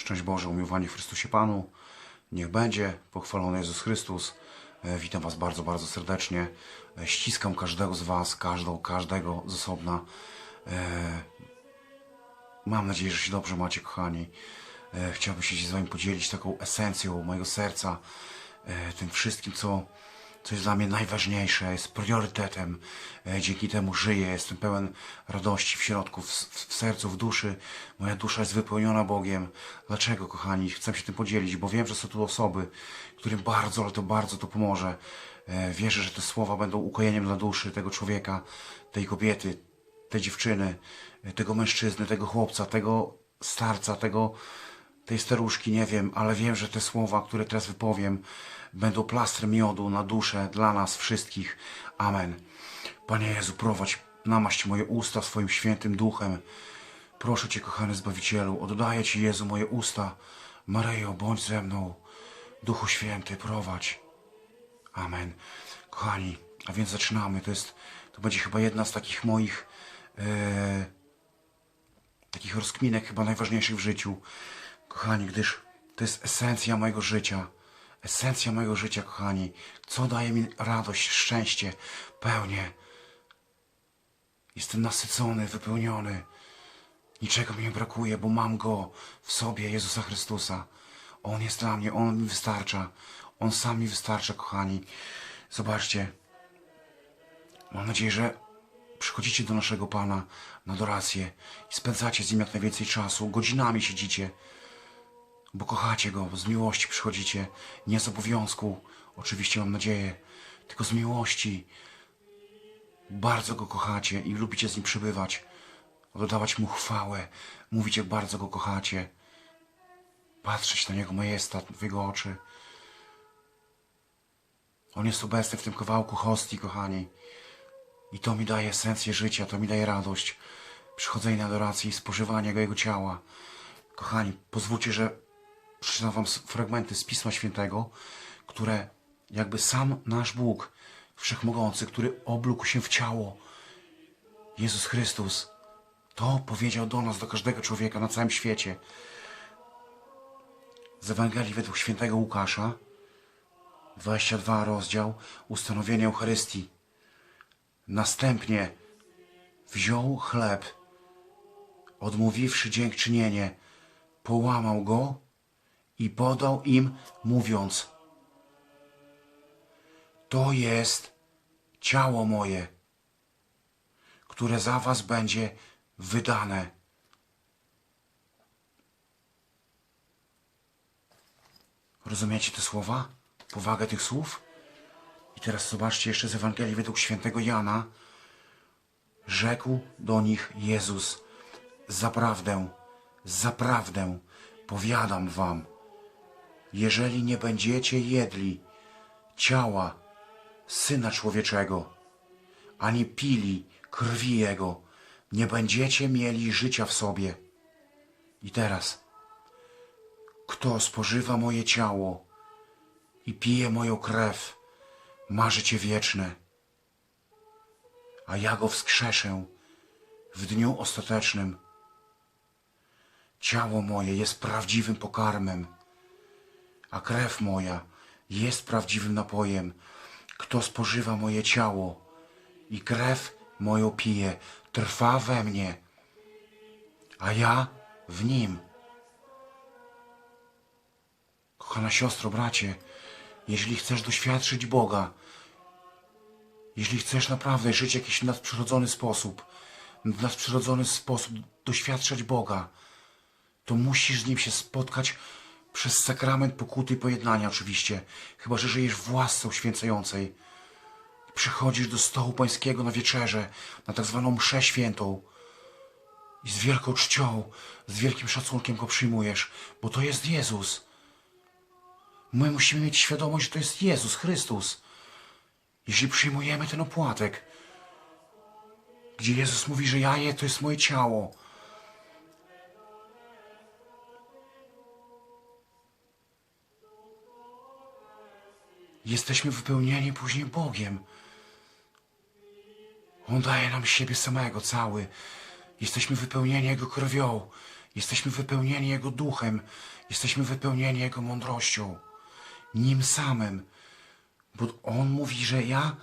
Szczęść Boże, umiłowanie w Chrystusie Panu. Niech będzie pochwalony Jezus Chrystus. E, Witam Was bardzo, bardzo serdecznie. E, Ściskam każdego z Was, każdą, każdego z osobna. E, Mam nadzieję, że się dobrze macie, kochani. Chciałbym się z Wami podzielić taką esencją mojego serca, tym wszystkim, co, co jest dla mnie najważniejsze, jest priorytetem. E, Dzięki temu żyję, jestem pełen radości w środku, w, w sercu, w duszy. Moja dusza jest wypełniona Bogiem. Dlaczego, kochani? Chcę się tym podzielić, bo wiem, że są tu osoby, którym bardzo, ale to bardzo to pomoże. E, Wierzę, że te słowa będą ukojeniem dla duszy tego człowieka, tej kobiety, tej dziewczyny, tego mężczyzny, tego chłopca, tego starca, tego, tej staruszki, nie wiem, ale wiem, że te słowa, które teraz wypowiem, będą plastrem miodu na duszę dla nas wszystkich. Amen. Panie Jezu, prowadź, namaść moje usta swoim świętym duchem. Proszę Cię, kochany Zbawicielu, oddaję Ci, Jezu, moje usta. Maryjo, bądź ze mną. Duchu Święty, prowadź. Amen. Kochani, a więc zaczynamy. To jest, to będzie chyba jedna z takich moich e, takich rozkminek chyba najważniejszych w życiu. Kochani, gdyż to jest esencja mojego życia. Esencja mojego życia, kochani. Co daje mi radość, szczęście, pełnię. Jestem nasycony, wypełniony. Niczego mi nie brakuje, bo mam Go w sobie, Jezusa Chrystusa. On jest dla mnie, On mi wystarcza. On sam mi wystarcza, kochani. Zobaczcie. Mam nadzieję, że przychodzicie do naszego Pana na adorację i spędzacie z Nim jak najwięcej czasu. Godzinami siedzicie, bo kochacie Go, z miłości przychodzicie. Nie z obowiązku, oczywiście mam nadzieję, tylko z miłości. Bardzo Go kochacie i lubicie z Nim przebywać, oddawać Mu chwałę, mówić jak bardzo Go kochacie, patrzeć na Jego majestat, w Jego oczy. On jest obecny w tym kawałku hostii, kochani. I to mi daje esencję życia, to mi daje radość. Przychodzenie na adorację i spożywanie Jego ciała. Kochani, pozwólcie, że przeczytam Wam fragmenty z Pisma Świętego, które jakby sam nasz Bóg Wszechmogący, który oblógł się w ciało, Jezus Chrystus, to powiedział do nas, do każdego człowieka na całym świecie. Z Ewangelii według świętego Łukasza, 22 rozdział, ustanowienie Eucharystii. Następnie wziął chleb, odmówiwszy dziękczynienie, połamał go i podał im, mówiąc: To jest ciało moje, które za was będzie wydane. Rozumiecie te słowa? Powagę tych słów? I teraz zobaczcie jeszcze z Ewangelii według świętego Jana. Rzekł do nich Jezus: Zaprawdę, zaprawdę powiadam wam, jeżeli nie będziecie jedli ciała Syna Człowieczego, ani pili krwi Jego, nie będziecie mieli życia w sobie. I teraz, kto spożywa moje ciało i pije moją krew, ma życie wieczne, a ja go wskrzeszę w dniu ostatecznym. Ciało moje jest prawdziwym pokarmem, a krew moja jest prawdziwym napojem. Kto spożywa moje ciało i krew moją pije, trwa we mnie, a ja w nim. Kochana siostro, bracie, jeżeli chcesz doświadczyć Boga, jeśli chcesz naprawdę żyć w jakiś nadprzyrodzony sposób, w nadprzyrodzony sposób doświadczać Boga, to musisz z Nim się spotkać przez sakrament pokuty i pojednania oczywiście, chyba że żyjesz w łasce uświęcającej. Przychodzisz do stołu pańskiego na wieczerze, na tak zwaną mszę świętą i z wielką czcią, z wielkim szacunkiem Go przyjmujesz, bo to jest Jezus. My musimy mieć świadomość, że to jest Jezus Chrystus. Jeśli przyjmujemy ten opłatek, gdzie Jezus mówi, że jaje to jest moje ciało, jesteśmy wypełnieni później Bogiem. On daje nam siebie samego cały. Jesteśmy wypełnieni Jego krwią. Jesteśmy wypełnieni Jego duchem, jesteśmy wypełnieni Jego mądrością, Nim samym. Bo On mówi, że ja,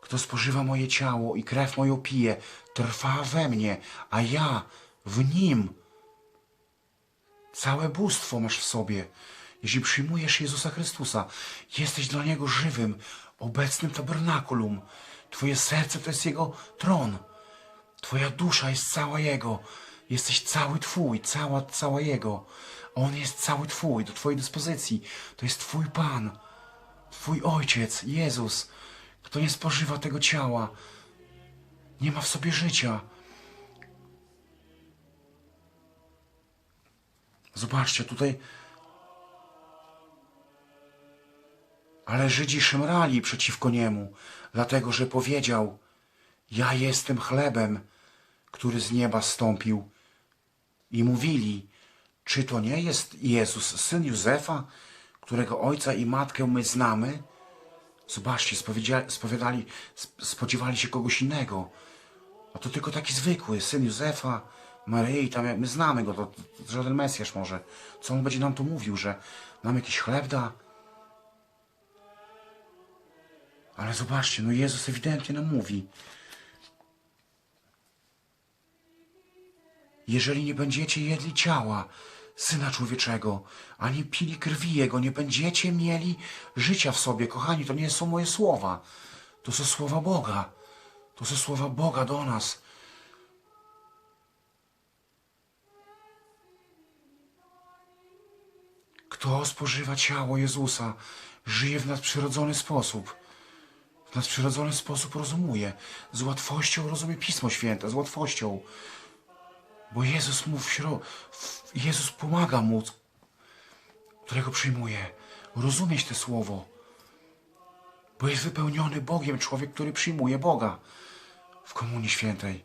kto spożywa moje ciało i krew moją pije, trwa we mnie, a ja w Nim. Całe bóstwo masz w sobie. Jeśli przyjmujesz Jezusa Chrystusa, jesteś dla Niego żywym, obecnym tabernakulum. Twoje serce to jest Jego tron. Twoja dusza jest cała Jego. Jesteś cały Twój, cała, cała Jego. On jest cały Twój, do Twojej dyspozycji. To jest Twój Pan, Twój Ojciec, Jezus. Kto nie spożywa tego ciała, nie ma w sobie życia. Zobaczcie, tutaj. Ale Żydzi szemrali przeciwko niemu, dlatego że powiedział: Ja jestem chlebem, który z nieba stąpił. I mówili: Czy to nie jest Jezus, syn Józefa, którego ojca i matkę my znamy? Zobaczcie, spowiadali, sp- spodziewali się kogoś innego. A to tylko taki zwykły, syn Józefa, Maryi, tam my znamy go, to, to żaden Mesjasz może. Co on będzie nam tu mówił, że nam jakiś chleb da? Ale zobaczcie, no Jezus ewidentnie nam mówi. Jeżeli nie będziecie jedli ciała Syna Człowieczego, ani pili krwi Jego, nie będziecie mieli życia w sobie. Kochani, to nie są moje słowa. To są słowa Boga. To są słowa Boga do nas. Kto spożywa ciało Jezusa, żyje w nadprzyrodzony sposób. W nadprzyrodzony sposób rozumuje. Z łatwością rozumie Pismo Święte, z łatwością. Bo Jezus mu w śro... w- Jezus pomaga mu, którego przyjmuje, rozumieć to słowo. Bo jest wypełniony Bogiem człowiek, który przyjmuje Boga w Komunii Świętej.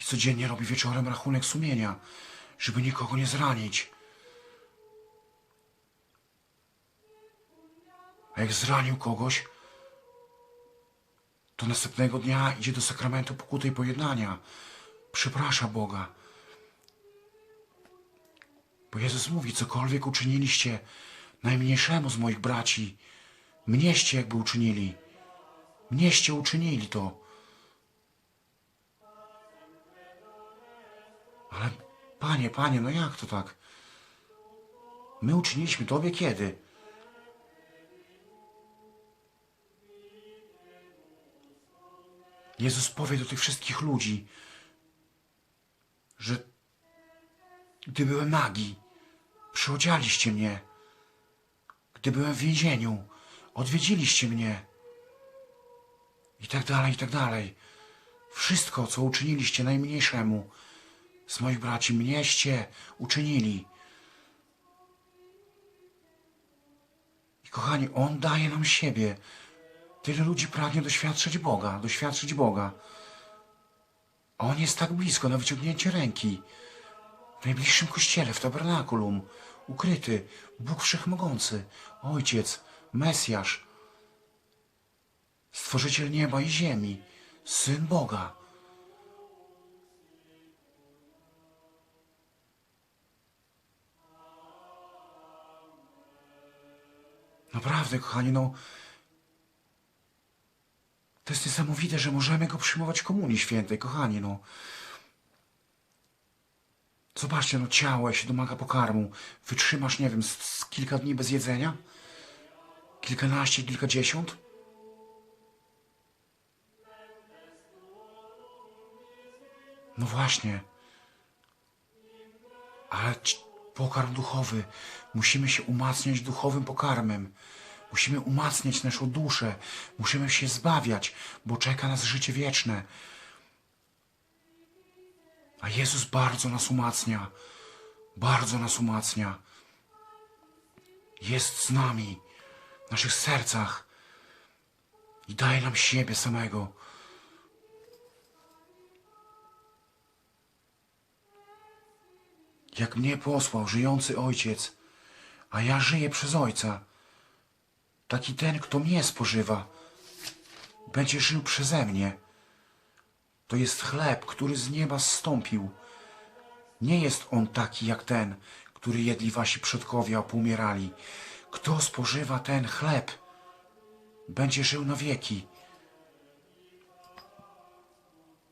I codziennie robi wieczorem rachunek sumienia, żeby nikogo nie zranić. A jak zranił kogoś, to następnego dnia idzie do sakramentu pokuty i pojednania. Przeprasza Boga. Bo Jezus mówi, cokolwiek uczyniliście najmniejszemu z moich braci, mnieście jakby uczynili. Mnieście uczynili to. Ale panie, panie, no jak to tak? My uczyniliśmy tobie kiedy? Jezus powie do tych wszystkich ludzi, że gdy byłem nagi, przyodzialiście mnie. Gdy byłem w więzieniu, odwiedziliście mnie. I tak dalej, i tak dalej. Wszystko, co uczyniliście najmniejszemu z moich braci, mnieście uczynili. I kochani, On daje nam siebie. Tyle ludzi pragnie doświadczyć Boga, doświadczyć Boga. A On jest tak blisko, na wyciągnięcie ręki. W najbliższym kościele, w tabernakulum, ukryty, Bóg Wszechmogący, Ojciec, Mesjasz, Stworzyciel nieba i ziemi, Syn Boga. Naprawdę, kochani, no. To jest niesamowite, że możemy go przyjmować Komunii Świętej, kochani, no. Zobaczcie, no ciało się domaga pokarmu. Wytrzymasz, nie wiem, z, z kilka dni bez jedzenia? Kilkanaście, kilkadziesiąt? No właśnie. Ale pokarm duchowy. Musimy się umacniać duchowym pokarmem. Musimy umacniać naszą duszę. Musimy się zbawiać, bo czeka nas życie wieczne. A Jezus bardzo nas umacnia. Bardzo nas umacnia. Jest z nami, w naszych sercach i daje nam siebie samego. Jak mnie posłał żyjący Ojciec, a ja żyję przez Ojca, taki ten, kto mnie spożywa, będzie żył przeze mnie. To jest chleb, który z nieba zstąpił. Nie jest on taki jak ten, który jedli wasi przodkowie, a poumierali. Kto spożywa ten chleb, będzie żył na wieki.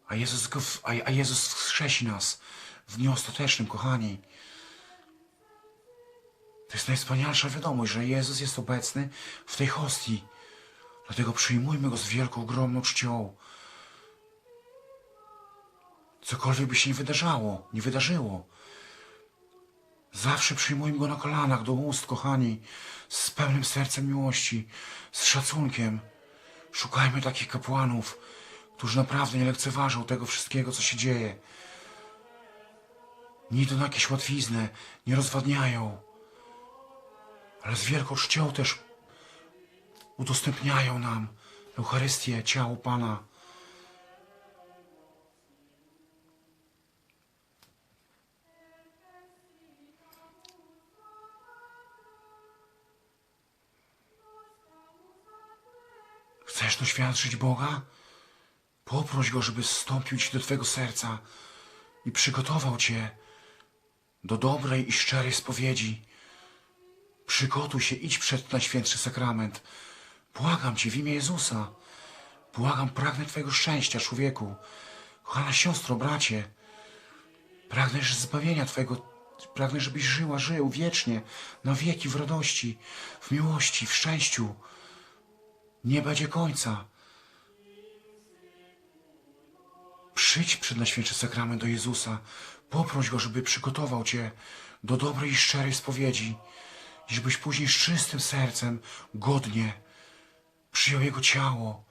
A Jezus, go, a Jezus wskrzesi nas w dniu ostatecznym, kochani. To jest najwspanialsza wiadomość, że Jezus jest obecny w tej hostii. Dlatego przyjmujmy Go z wielką, ogromną czcią. Cokolwiek by się nie wydarzało, nie wydarzyło. Zawsze przyjmujmy Go na kolanach, do ust, kochani, z pełnym sercem miłości, z szacunkiem. Szukajmy takich kapłanów, którzy naprawdę nie lekceważą tego wszystkiego, co się dzieje. Nie idą na jakieś łatwizny, nie rozwadniają, ale z wielką czcią też udostępniają nam Eucharystię, ciało Pana. Chcesz doświadczyć Boga? Poproś Go, żeby zstąpił Ci do Twojego serca i przygotował Cię do dobrej i szczerej spowiedzi. Przygotuj się, idź przed Najświętszy Sakrament. Błagam Cię w imię Jezusa. Błagam, pragnę Twojego szczęścia, człowieku. Kochana siostro, bracie. Pragnę zbawienia Twojego, pragnę, żebyś żyła, żył wiecznie, na wieki w radości, w miłości, w szczęściu. Nie będzie końca. Przyjdź przed Najświętszy Sakrament do Jezusa. Poproś Go, żeby przygotował Cię do dobrej i szczerej spowiedzi i żebyś później z czystym sercem, godnie przyjął Jego ciało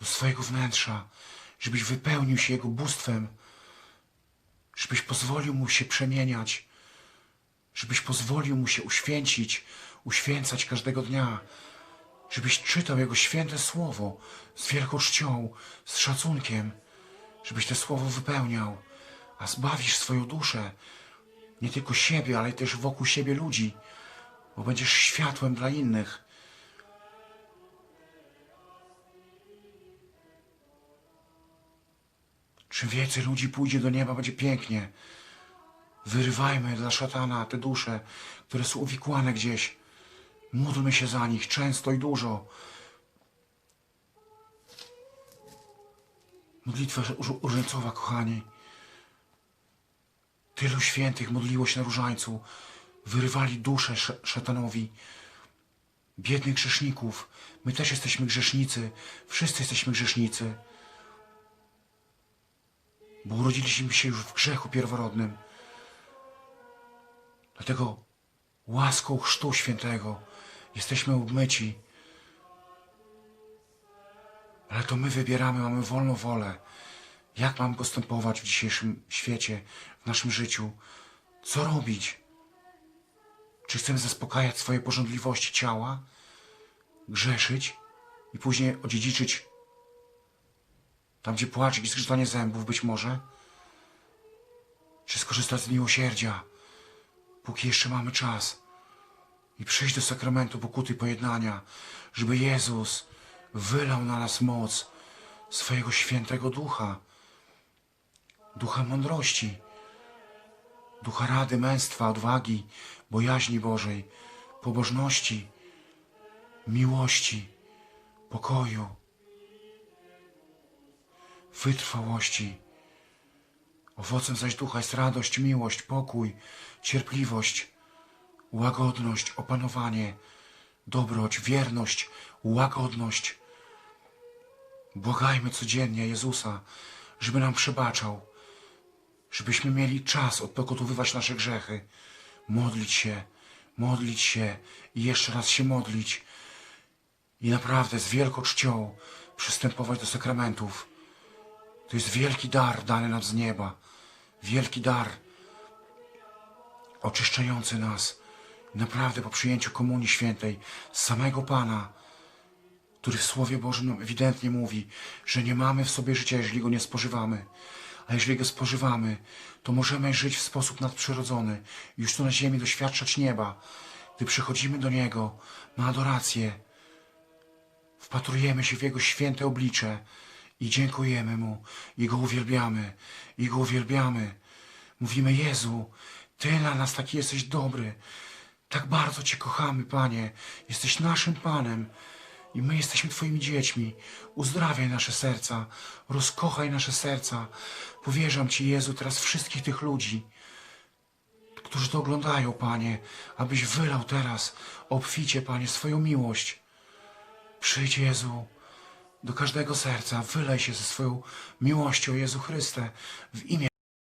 do swojego wnętrza, żebyś wypełnił się Jego bóstwem, żebyś pozwolił Mu się przemieniać, żebyś pozwolił Mu się uświęcić, uświęcać każdego dnia, żebyś czytał Jego święte słowo z wielką czcią, z szacunkiem, żebyś to słowo wypełniał, a zbawisz swoją duszę, nie tylko siebie, ale też wokół siebie ludzi, bo będziesz światłem dla innych. Czym więcej ludzi pójdzie do nieba, będzie pięknie. Wyrywajmy dla szatana te dusze, które są uwikłane gdzieś. Módlmy się za nich często i dużo. Modlitwa róż- różańcowa, kochani. Tylu świętych modliło się na różańcu. Wyrywali duszę sz- szatanowi. Biednych grzeszników. My też jesteśmy grzesznicy. Wszyscy jesteśmy grzesznicy. Bo urodziliśmy się już w grzechu pierworodnym. Dlatego łaską Chrztu Świętego jesteśmy obmyci. Ale to my wybieramy, mamy wolną wolę. Jak mamy postępować w dzisiejszym świecie, w naszym życiu? Co robić? Czy chcemy zaspokajać swoje pożądliwości ciała, grzeszyć i później odziedziczyć tam, gdzie płacz i zgrzytanie zębów być może? Czy skorzystać z miłosierdzia, póki jeszcze mamy czas i przyjść do sakramentu pokuty pojednania, żeby Jezus wylał na nas moc swojego świętego ducha, ducha mądrości, ducha rady, męstwa, odwagi, bojaźni Bożej, pobożności, miłości, pokoju, wytrwałości. Owocem zaś ducha jest radość, miłość, pokój, cierpliwość, łagodność, opanowanie, dobroć, wierność, łagodność. Błagajmy codziennie Jezusa, żeby nam przebaczał, żebyśmy mieli czas odpokutowywać nasze grzechy, modlić się, modlić się i jeszcze raz się modlić i naprawdę z wielką czcią przystępować do sakramentów. To jest wielki dar dany nam z nieba, wielki dar oczyszczający nas. Naprawdę po przyjęciu Komunii Świętej z samego Pana, który w Słowie Bożym nam ewidentnie mówi, że nie mamy w sobie życia, jeżeli go nie spożywamy. A jeżeli go spożywamy, to możemy żyć w sposób nadprzyrodzony, już tu na ziemi doświadczać nieba. Gdy przychodzimy do Niego na adorację, wpatrujemy się w Jego święte oblicze i dziękujemy Mu i Go uwielbiamy i Go uwielbiamy. Mówimy Jezu, Ty dla nas taki jesteś dobry. Tak bardzo Cię kochamy, Panie. Jesteś naszym Panem i my jesteśmy Twoimi dziećmi. Uzdrawiaj nasze serca, rozkochaj nasze serca. Powierzam Ci, Jezu, teraz wszystkich tych ludzi, którzy to oglądają, Panie, abyś wylał teraz obficie, Panie, swoją miłość. Przyjdź, Jezu, do każdego serca, wylej się ze swoją miłością, Jezu Chryste, w imię